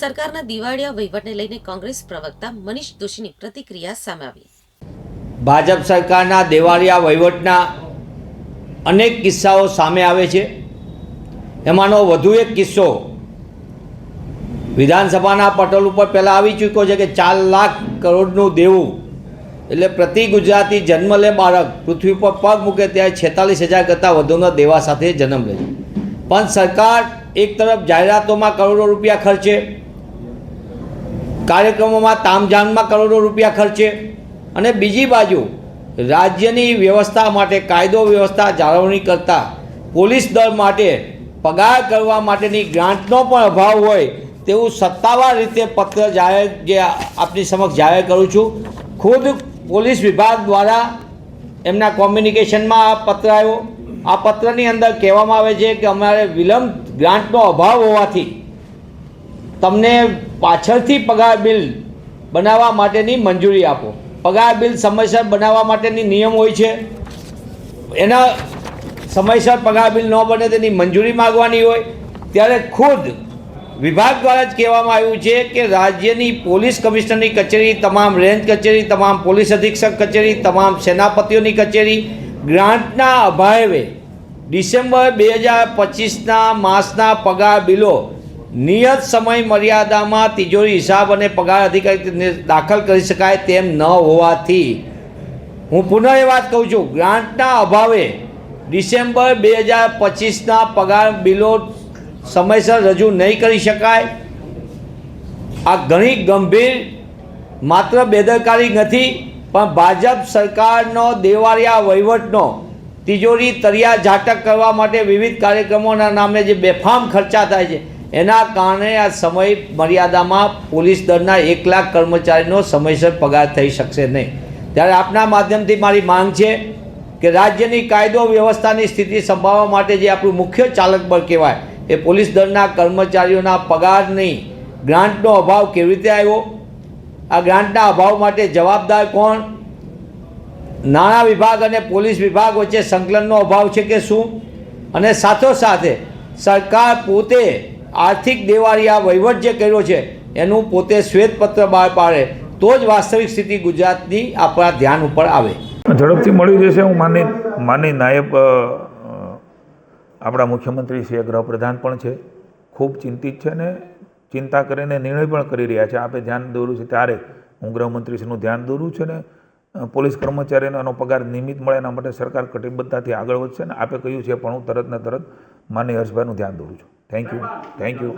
સરકારના દિવાળિયા વહીવટને લઈને કોંગ્રેસ પ્રવક્તા મનીષ દોશીની પ્રતિક્રિયા સામે આવી. ભાજપ સરકારના દેવાળિયા વહીવટના અનેક કિસ્સાઓ સામે આવે છે. એમાંનો વધુ એક કિસ્સો વિધાનસભાના પટલ ઉપર પહેલાં આવી ચૂક્યો છે કે ચાર લાખ કરોડનું દેવું એટલે પ્રતિ ગુજરાતી જન્મ લે બાળક પૃથ્વી પર પગ મૂકે ત્યારે છેતાલીસ હજાર કરતાં વધુના દેવા સાથે જન્મ લે છે. પણ સરકાર એક તરફ જાહેરાતોમાં કરોડો રૂપિયા ખર્ચે કાર્યક્રમોમાં તામઝામમાં કરોડો રૂપિયા ખર્ચે. અને બીજી બાજુ, રાજ્યની વ્યવસ્થા માટે કાયદો વ્યવસ્થા જાળવણી કરતા પોલીસ દળ માટે પગાર કરવા માટેની ગ્રાન્ટનો પણ અભાવ હોય તેવું સત્તાવાર રીતે પત્ર જાહેર જે આપની સમક્ષ જાહેર કરું છું. ખુદ પોલીસ વિભાગ દ્વારા એમના કોમ્યુનિકેશનમાં આ પત્ર આવ્યો. આ પત્રની અંદર કહેવામાં આવે છે કે અમારે વિલંબ ગ્રાન્ટનો અભાવ હોવાથી તમને પાછળથી પગાર બિલ બનાવવા માટેની મંજૂરી આપો. પગાર બિલ સમયસર બનાવવા માટેની નિયમ હોય છે. એના સમયસર પગાર બિલ ન બને તેની મંજૂરી માગવાની હોય. ત્યારે ખુદ વિભાગ દ્વારા જ કહેવામાં આવ્યું છે કે રાજ્યની પોલીસ કમિશનરની કચેરી, તમામ રેન્જ કચેરી, તમામ પોલીસ અધિક્ષક કચેરી, તમામ સેનાપતિઓની કચેરી ગ્રાન્ટના અભાવે ડિસેમ્બર બે હજાર પચીસના માસના પગાર બિલો નિયત સમય મર્યાદામાં તિજોરી હિસાબ અને પગાર અધિકારી દાખલ કરી શકાય તેમ ન હોવાથી. હું પુનઃ એ વાત કહું છું, ગ્રાન્ટના અભાવે ડિસેમ્બર બે હજાર પચીસના પગાર બિલો સમયસર રજૂ નહીં કરી શકાય. આ ઘણી ગંભીર, માત્ર બેદરકારી નથી, પણ ભાજપ સરકારનો દેવાળિયા વહીવટનો તિજોરી તરિયા ઝાટક કરવા માટે વિવિધ કાર્યક્રમોના નામે જે બેફામ ખર્ચા થાય છે એના કારણે આ સમય મર્યાદામાં પોલીસ દળના એક લાખ કર્મચારીનો સમયસર પગાર થઈ શકશે નહીં. ત્યારે આપના માધ્યમથી મારી માંગ છે કે રાજ્યની કાયદો વ્યવસ્થાની સ્થિતિ સંભાળવા માટે જે આપણું મુખ્ય ચાલક બળ કહેવાય, એ પોલીસ દળના કર્મચારીઓના પગારની ગ્રાન્ટનો અભાવ કેવી રીતે આવ્યો? આ ગ્રાન્ટના અભાવ માટે જવાબદાર કોણ? નાણાં વિભાગ અને પોલીસ વિભાગ વચ્ચે સંકલનનો અભાવ છે કે શું? અને સાથોસાથે સરકાર પોતે આર્થિક દેવાળિયા વહીવટ જે કર્યો છે, એનું પોતે શ્વેતપત્ર બહાર પાડે, તો જ વાસ્તવિક સ્થિતિ ગુજરાતની આપણા ધ્યાન ઉપર આવે. ઝડપથી મળી જશે, હું માની માની નાયબ આપણા મુખ્યમંત્રી શ્રી ગૃહપ્રધાન પણ છે, ખૂબ ચિંતિત છે ને ચિંતા કરીને નિર્ણય પણ કરી રહ્યા છે, આપે ધ્યાન દોરું છે ત્યારે, હું ગૃહમંત્રીશ્રીનું ધ્યાન દોરું છે ને પોલીસ કર્મચારીઓનો એનો પગાર નિયમિત મળે એના માટે સરકાર કટિબદ્ધતાથી આગળ વધશે ને, આપે કહ્યું છે, પણ હું તરત ને તરત માની હર્ષભાઈનું ધ્યાન દોરું છું થેન્ક યુ થેન્ક યુ